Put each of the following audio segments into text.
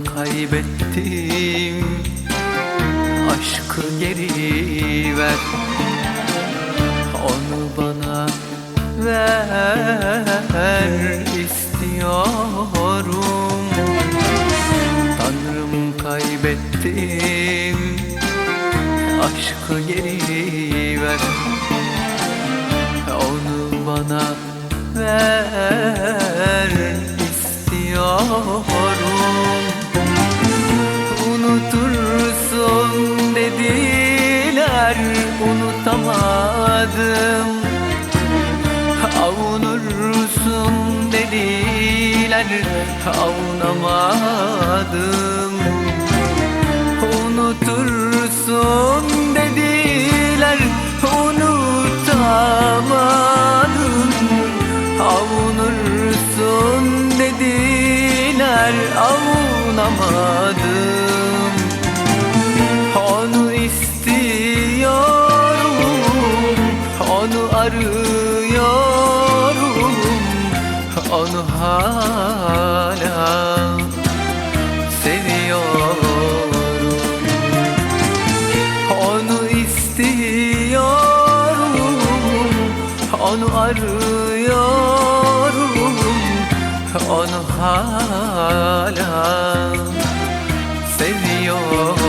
kaybettim. Aşkı geri ver. Onu bana ver. İstiyorum. Tanrım kaybettim. Aşkı geri ver. Onu bana ver. İstiyorum unutamadım Avunursun dediler avunamadım. Unutursun dediler unutamadım. Avunursun dediler avunamadım Onu arıyorum Onu hala seviyorum. Onu istiyorum Onu arıyorum Onu hala seviyorum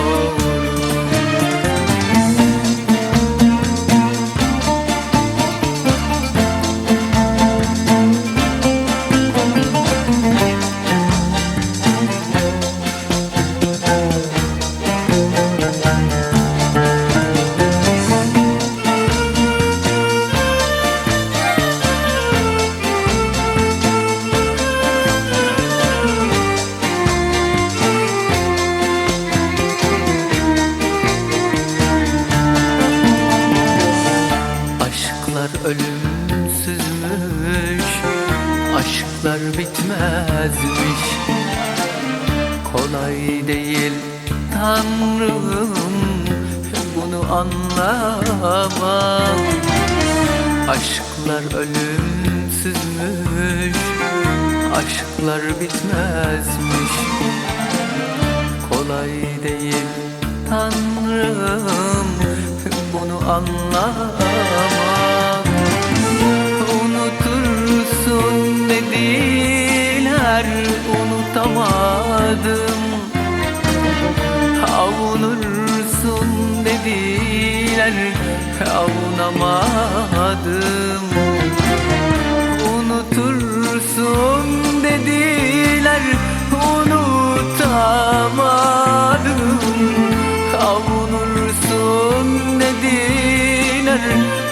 ölümsüzmüş Aşklar bitmezmiş. Kolay değil Tanrım Bunu anlamam. Aşklar ölümsüzmüş Aşklar bitmezmiş. Kolay değil Tanrım Bunu anlamam Unutamadım Avunursun dediler Avunamadım. Unutursun dediler Unutamadım. Avunursun dediler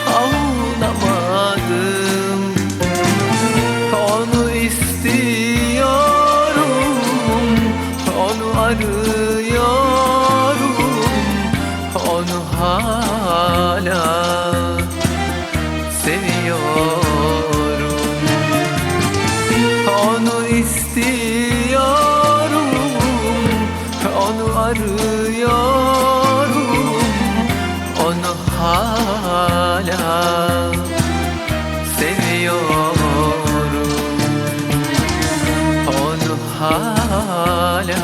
hala seviyorum. Onu istiyorum Onu arıyorum. Onu hala seviyorum. Onu hala